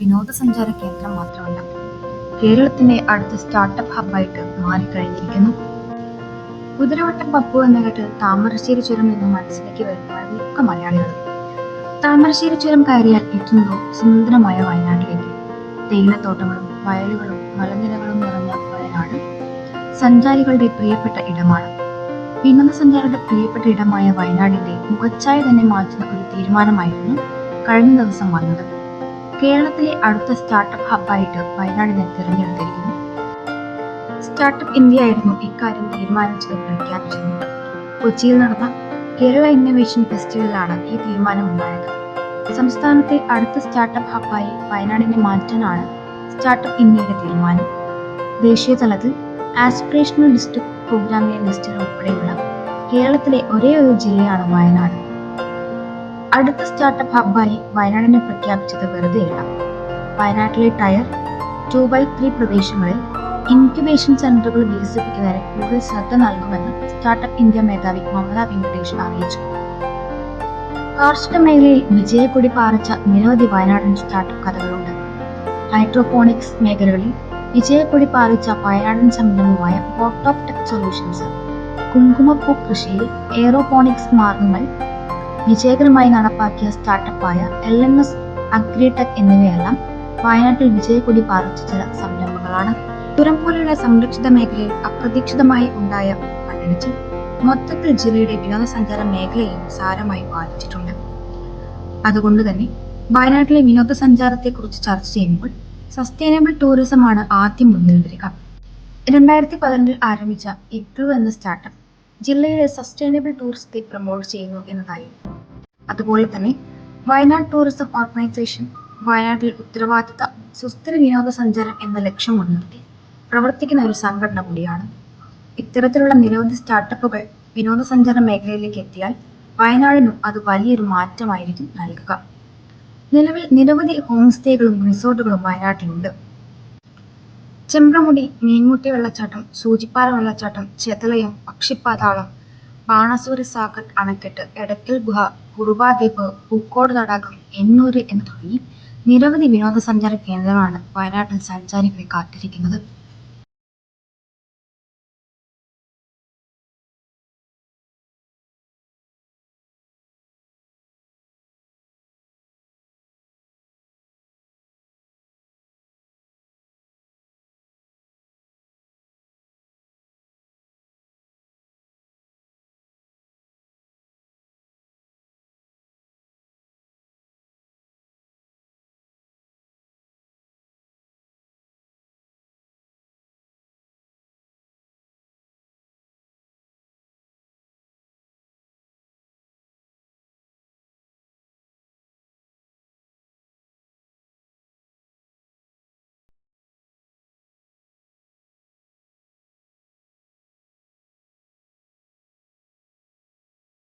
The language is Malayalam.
വിനോദസഞ്ചാര കേന്ദ്രം മാത്രമല്ല കേരളത്തിന്റെ അടുത്ത സ്റ്റാർട്ടപ്പ് ഹബ്ബായിട്ട് മാറിക്കഴിഞ്ഞിരിക്കുന്നു. കുതിരവട്ടം പപ്പു എന്ന കേട്ട് താമരശ്ശേരി ചുരം എന്ന മനസ്സിലേക്ക് വരുന്നവർ മിക്ക മലയാളികൾ താമരശ്ശേരി ചുരം കയറിയാൽ എത്തുന്നതോ സുന്ദരമായ വയനാട്ടിലേക്ക്. തേയിലത്തോട്ടങ്ങളും വയലുകളും മലനിരകളും നിറഞ്ഞ വയനാട് സഞ്ചാരികളുടെ പ്രിയപ്പെട്ട ഇടമാണ്. വിനോദസഞ്ചാരികളുടെ പ്രിയപ്പെട്ട ഇടമായ വയനാടിന്റെ മുഖച്ഛായ തന്നെ മാറ്റുന്ന ഒരു തീരുമാനമായിരുന്നു കഴിഞ്ഞ ദിവസം വന്നത്. കേരളത്തിലെ അടുത്ത സ്റ്റാർട്ടപ്പ് ഹബ്ബായിട്ട് വയനാടിനെ തിരഞ്ഞെടുത്തിരിക്കുന്നു. സ്റ്റാർട്ടപ്പ് ഇന്ത്യ ആയിരുന്നു ഇക്കാര്യം തീരുമാനിച്ചത് പ്രഖ്യാപിച്ചത്. കൊച്ചിയിൽ നടന്ന കേരള ഇന്നൊവേഷൻ ഫെസ്റ്റിവലിലാണ് ഈ തീരുമാനമുണ്ടായത്. സംസ്ഥാനത്തെ അടുത്ത സ്റ്റാർട്ടപ്പ് ഹബ്ബായി വയനാടിനെ മാറ്റാനാണ് സ്റ്റാർട്ടപ്പ് ഇന്ത്യയുടെ തീരുമാനം. ദേശീയ തലത്തിൽ ആസ്പിറേഷണൽ ഡിസ്ട്രിക്ട് പ്രോഗ്രാമിലെ ലിസ്റ്റിൽ ഉൾപ്പെടെയുള്ള കേരളത്തിലെ ഒരേ ഒരു ജില്ലയാണ് വയനാട്. അടുത്ത സ്റ്റാർട്ടപ്പ് ഹബ്ബായി വയനാടിനെ പ്രഖ്യാപിച്ചത് വെറുതെയല്ല വയനാട്ടിലെ ടയർ ടു ബൈ ത്രീ പ്രദേശങ്ങളിൽ ഇൻക്യുബേഷൻ സെന്ററുകൾ വികസിപ്പിക്കുന്നതിന് കൂടുതൽ ശ്രദ്ധ നൽകുമെന്ന് സ്റ്റാർട്ടപ്പ് ഇന്ത്യ മേധാവി മമത വെങ്കടേഷ് അറിയിച്ചു. കാർഷിക മേഖലയിൽ വിജയക്കൊടി പാറിച്ച നിരവധി വയനാടൻ സ്റ്റാർട്ടപ്പ് കഥകളുണ്ട്. ഹൈഡ്രോപോണിക്സ് മേഖലകളിൽ വിജയക്കൊടി പാറിച്ച വയനാടൻ സംരംഭമായ വോട്ടോപ് ടെക് സൊല്യൂഷൻസ് കുങ്കുമപ്പൂ കൃഷിയിൽ എയറോപോണിക്സ് മാർഗങ്ങൾ വിജയകരമായി നടപ്പാക്കിയ സ്റ്റാർട്ടപ്പായ എൽ എൻ എസ് അഗ്രിടെക് എന്നിവയെല്ലാം വയനാട്ടിൽ വിജയക്കൊടി പാറിച്ച ചില സംരംഭങ്ങളാണ്. തുരം പോലെയുള്ള സംരക്ഷിത മേഖലയിൽ അപ്രതീക്ഷിതമായി ഉണ്ടായ മണ്ണിടിച്ചിൽ മൊത്തത്തിൽ ജില്ലയുടെ വിനോദസഞ്ചാര മേഖലയെയും സാരമായി ബാധിച്ചിട്ടുണ്ട്. അതുകൊണ്ട് തന്നെ വയനാട്ടിലെ വിനോദസഞ്ചാരത്തെക്കുറിച്ച് ചർച്ച ചെയ്യുമ്പോൾ സസ്റ്റൈനബിൾ ടൂറിസമാണ് ആദ്യം മുന്നിൽ വരിക രണ്ടായിരത്തി പതിനെട്ടിൽ ആരംഭിച്ച ഇഗ്ലു എന്ന സ്റ്റാർട്ടപ്പ് ജില്ലയിലെ സസ്റ്റൈനബിൾ ടൂറിസത്തെ പ്രൊമോട്ട് ചെയ്യുന്നു എന്നതായി അതുപോലെ തന്നെ വയനാട് ടൂറിസം ഓർഗനൈസേഷൻ വയനാട്ടിൽ ഉത്തരവാദിത്ത സുസ്ഥിര വിനോദസഞ്ചാരം എന്ന ലക്ഷ്യം മുൻനിർത്തി പ്രവർത്തിക്കുന്ന ഒരു സംഘടന കൂടിയാണ്. ഇത്തരത്തിലുള്ള നിരവധി സ്റ്റാർട്ടപ്പുകൾ വിനോദസഞ്ചാര മേഖലയിലേക്ക് എത്തിയാൽ വയനാടിനും അത് വലിയൊരു മാറ്റമായിരിക്കും നൽകുക. നിലവിൽ നിരവധി ഹോം സ്റ്റേകളും റിസോർട്ടുകളും വയനാട്ടിലുണ്ട്. ചെമ്പ്രമുടി മീൻമുട്ടി വെള്ളച്ചാട്ടം സൂചിപ്പാറ വെള്ളച്ചാട്ടം ചെതലയം പക്ഷിപ്പാതാളം ബാണസൂരി സാഗർ അണക്കെട്ട് എടക്കൽ ഗുഹ കുറുവാദ്വീപ് പൂക്കോട് തടാകം എന്നൂര് എന്ന് തുടങ്ങി നിരവധി വിനോദസഞ്ചാര കേന്ദ്രങ്ങളാണ് വയനാട്ടിൽ സഞ്ചാരികളെ കാത്തിരിക്കുന്നത്.